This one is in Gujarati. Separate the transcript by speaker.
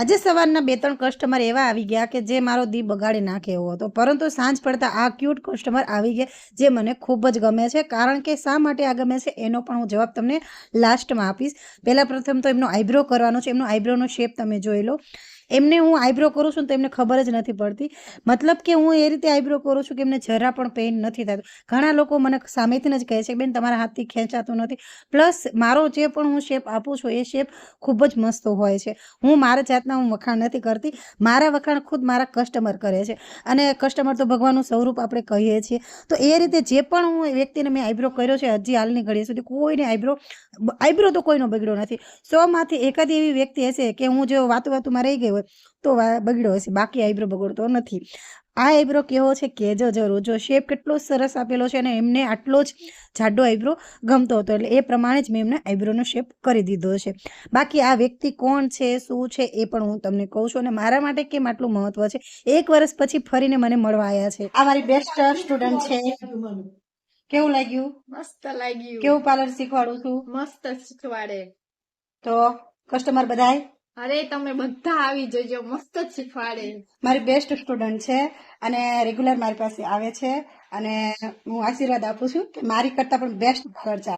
Speaker 1: આજે સવારના બે ત્રણ કસ્ટમર એવા આવી ગયા કે જે મારો દી બગાડી નાખે એવો હતો. પરંતુ સાંજ પડતા આ ક્યુટ કસ્ટમર આવી ગયા જે મને ખૂબ જ ગમે છે. કારણ કે શા માટે આ ગમે છે એનો પણ હું જવાબ તમને લાસ્ટમાં આપીશ. પહેલાં પ્રથમ તો એમનો આઈબ્રો કરવાનો છે. એમનો આઈબ્રોનો શેપ તમે જોઈ લો. એમને હું આઈબ્રો કરું છું તો એમને ખબર જ નથી પડતી. મતલબ કે હું એ રીતે આઈબ્રો કરું છું કે એમને જરા પણ પેઇન નથી થતું. ઘણા લોકો મને સામેથી જ કહે છે બેન તમારા હાથથી ખેંચાતું નથી. પ્લસ મારો જે પણ હું શેપ આપું છું એ શેપ ખૂબ જ મસ્ત હોય છે. હું મારા જાતના હું વખાણ નથી કરતી. મારા વખાણ ખુદ મારા કસ્ટમર કરે છે. અને કસ્ટમર તો ભગવાનનું સ્વરૂપ આપણે કહીએ છીએ. તો એ રીતે જે પણ હું વ્યક્તિને મેં આઈબ્રો કર્યો છે હજી હાલની ઘડી સુધી કોઈને આઈબ્રો આઈબ્રો તો કોઈનો બગડ્યો નથી. સોમાંથી એકાદ એવી વ્યક્તિ હશે કે હું જો વાતું વાતુમાં રહી ગઈ હોય તો બગડ્યો હશે. બાકી આઈબ્રો બગડતો નથી. આ આઈબ્રો કેવો છે કેજો જરૂર જો શેપ કેટલો સરસ આપેલો છે અને એમને આટલો જ જાડો આઈબ્રો ગમતો હતો. એટલે એ પ્રમાણે જ મેં એમને આઈબ્રોનો શેપ કરી દીધો છે. બાકી આ વ્યક્તિ કોણ છે શું છે એ પણ હું તમને કહું છું અને મારા માટે કેમ આટલું મહત્વ છે? એક વર્ષ પછી ફરીને મને મળવા આવ્યા છે. આ મારી બેસ્ટ સ્ટુડન્ટ છે. કેવું લાગ્યું?
Speaker 2: મસ્ત લાગ્યું.
Speaker 1: કેવું પાર્લર શીખવાડું છું?
Speaker 2: મસ્ત શીખવાડે.
Speaker 1: તો કસ્ટમર બધાય?
Speaker 2: અરે, તમે બધા આવી જજો, મસ્ત શીખવાડે.
Speaker 1: મારી બેસ્ટ સ્ટુડન્ટ છે અને રેગ્યુલર મારી પાસે આવે છે અને હું આશીર્વાદ આપું છું કે મારી કરતાં પણ બેસ્ટ ખર્ચા